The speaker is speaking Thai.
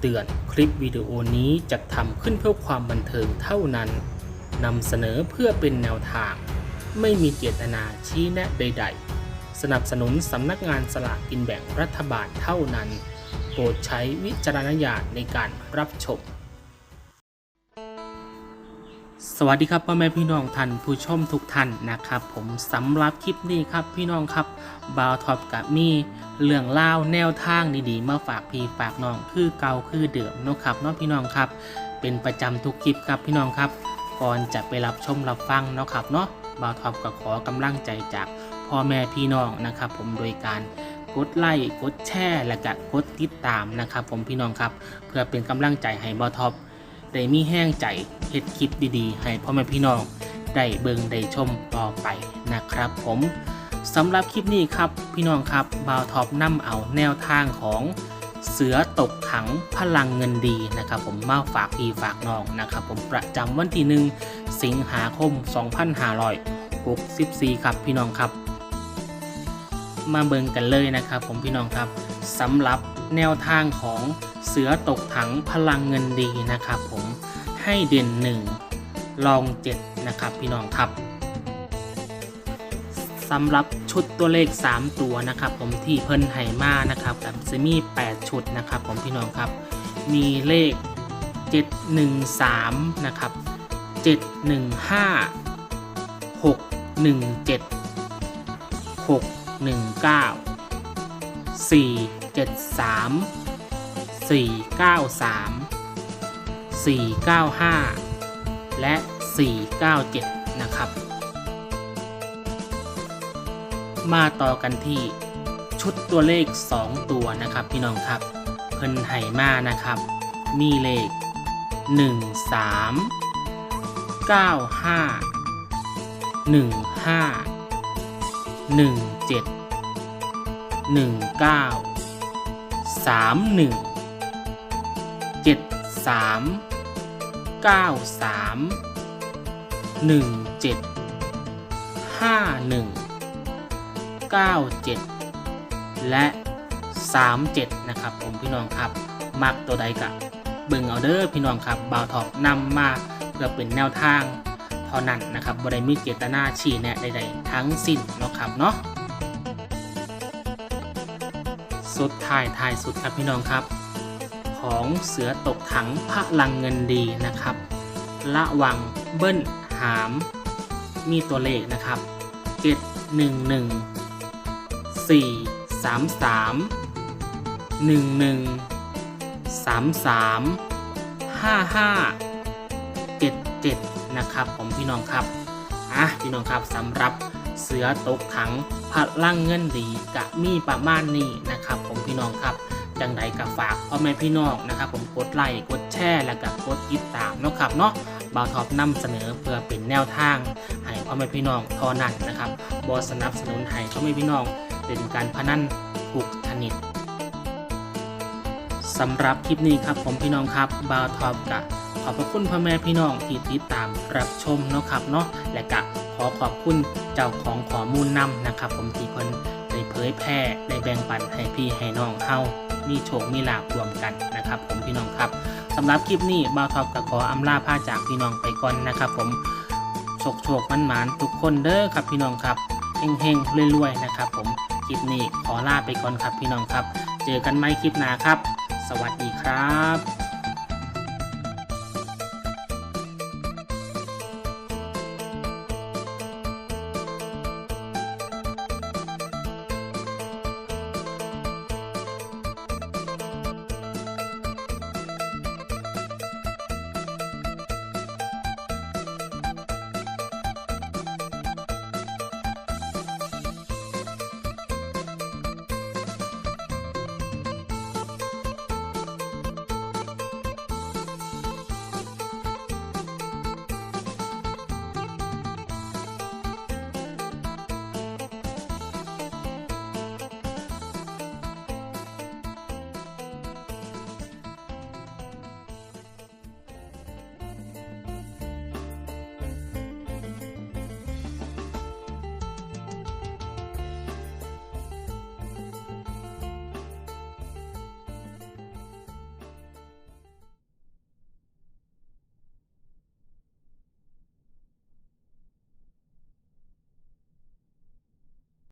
เตือน คลิปวิดีโอนี้จะทำขึ้นเพื่อความบันเทิงเท่านั้นนำเสนอเพื่อเป็นแนวทาง ไม่มีเจตนาชี้แนะใด ๆ สนับสนุนสำนักงานสลากกินแบ่งรัฐบาลเท่านั้น โปรดใช้วิจารณญาณในการรับชม สวัสดีครับพ่อแม่พี่น้องท่านผู้ชมทุกท่านนะครับผมสำหรับคลิปนี้ครับพี่น้องครับบาวท็อปกับมีเรื่องเล่าแนวทางดีๆ มาฝากพี่ฝากน้องคือเก่าคือเดิมนะครับเนาะพี่น้องครับ เป็นประจำทุกคลิปครับพี่น้องครับ ก่อนจะไปรับชมรับฟังนะครับเนาะบาวท็อปก็ขอกำลังใจจากพ่อแม่พี่น้องนะครับ ผมโดยการกดไลค์กดแชร์และก็กดติดตามนะครับ ผมพี่น้องครับ เพื่อเป็นกำลังใจให้บาวท็อป ได้มีแห้งใจเฮ็ดคลิปดีๆ ให้พ่อแม่พี่น้องได้เบิงได้ชมต่อไปนะครับผมสำหรับคลิปนี้ครับพี่น้องครับบาวท็อปนำเอาแนวทางของเสือตกถังพลังเงินดีนะครับผมมาฝากพี่ฝากน้องนะครับผมประจำวันที่หนึ่งสิงหาคม 2564 ครับพี่น้องครับ มาเบิงกันเลยนะครับผมพี่น้องครับสำหรับ แนวทางของเสือตกถังพลังเงินดีนะครับผมให้เด่นหนึ่งลองเจ็ดนะครับพี่น้องครับสำหรับชุดตัวเลข 3 ตัวนะครับผมที่เพิ่นไห่มานะครับกับจะมี8ชุดนะครับผมพี่น้องครับ มีเลข 713 นะครับ 715 617 619 473 493 495 และ 497 นะครับ มาต่อกันที่ชุดตัวเลข 2 ตัวนะครับพี่น้องครับ เพิ่นไห่มานะครับ มีเลข 1 3 9 5 15 17 19 5 1 7 1 9 3 1เจ็ดสามเก้าสามหนึ่งเจ็ดห้าหนึ่งเก้าเจ็ดและสามเจ็ดนะครับผมพี่น้องครับ มักตัวใดกะเบิ่งเอาเด้อพี่น้องครับบ่าวทอกนำมาเพื่อเป็นแนวทางเท่านั้นนะครับบริมีเจตนาชี้แนะใดๆทั้งสิ้นนะครับเนาะ สุดท้ายท้ายสุดครับพี่น้องครับ ของเสือตกถังพลังเงินดีนะครับ ระวังเบิ้ลหาม มีตัวเลขนะครับ 7 1 1 4 3 3 1 1 3 3 5 5 7 7 นะครับผมพี่น้องครับ อะพี่น้องครับสำหรับ เสือตกถังพลังเงินดีกะมีประมาณนี้นะครับ ผมพี่น้องครับจังใดกับฝากพ่อแม่พี่น้องนะครับ ผมกดไลค์กดแชร์แล้วก็กดติดตามนะครับเนาะบ่าวท็อปนำเสนอเพื่อเป็นแนวทางให้พ่อแม่พี่น้องท่านั้นนะครับบสนับสนุนให้พ่อแม่พี่น้องเป็นการพนันถูกชนิดสำหรับคลิปนี้ครับผมพี่น้องครับบ่าวท็อปกะขอบพระคุณพ่อแม่พี่น้องที่ติดตามรับชมเนาะครับเนาะและกะ อขอบคุณเจ้าของข้อมูลนำนะครับ ผมที่เพิ่นได้เผยแพร่ได้แบ่งปันให้พี่ให้น้องเฮามีโชคมีลาบรวมกันนะครับ ผมพี่น้องครับสำหรับคลิปนี้บ่าวท็อปก็ขออำลาผ้าจากพี่น้องไปก่อนนะครับ ผมโชคโชคมันหมานทุกคนเด้อครับพี่น้องครับเฮงเฮงรวยๆนะครับ ผมคลิปนี้ขอลาไปก่อนครับพี่น้องครับ เจอกันไหมคลิปหน้าครับ สวัสดีครับ